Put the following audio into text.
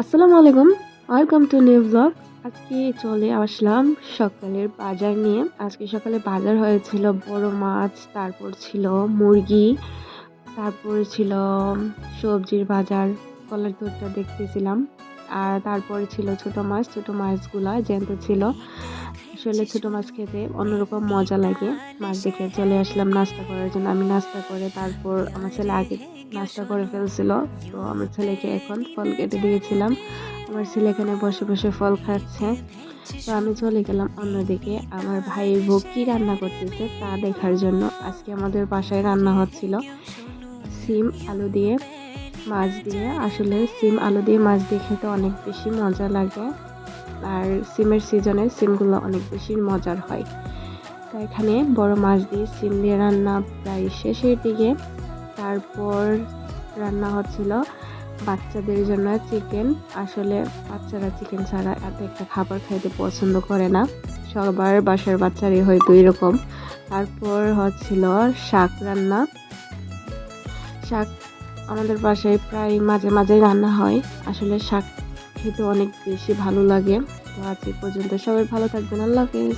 আসসালামু আলাইকুম। Welcome to new blog আজকে চলে আসলাম সকালের বাজার নিয়ে। আজকে সকালে বাজার হয়েছিল বড় মাছ, তারপর ছিল মুরগি, তারপর ছিল সবজির বাজার, কলার তোরটা দেখতেছিলাম। আর তারপরে ছিল ছোট মাছ, ছোট মাছগুলা জ্যান্ত ছিল। আসলে ছোট মাছ খেতে অন্যরকম মজা লাগে। মাছ দেখে চলে আসলাম নাস্তা করার জন্য। আমি নাস্তা করে তারপর আমার ছেলে আগে নাস্তা করে ফেলছিল। তো আমার ছেলেকে এখন ফল কেটে দিয়েছিলাম। আমার ছেলে এখানে বসে বসে ফল খাচ্ছে। তো আমি চলে গেলাম অন্যদিকে। আমার ভাইয়ের বউ কী রান্না করতেছে তা দেখার জন্য আজকে আমাদের বাসায় রান্না হচ্ছিল। সিম, আলু দিয়ে মাছ দিয়ে। আসলে সিম আলু দিয়ে মাছ দিয়ে খেতে অনেক বেশি মজা লাগে। আর সিমের সিজনে সিমগুলো অনেক বেশি মজার হয়। তো এখানে বড় মাছ দিয়ে সিম দিয়ে রান্না প্রায় শেষের দিকে। তারপর রান্না হচ্ছিল বাচ্চাদের জন্য চিকেন। আসলে বাচ্চারা চিকেন ছাড়া এত একটা খাবার খাইতে পছন্দ করে না। সবার বাসার বাচ্চারই হয়তো এরকম তারপর হচ্ছিল শাক রান্না। শাক আমাদের বাসায় প্রায় মাঝে মাঝে রান্না হয়। আসলে শাক খেতে অনেক বেশি ভালো লাগে। তো আজ পর্যন্ত সবাই ভালো থাকবেন। আল্লাহ হাফেজ।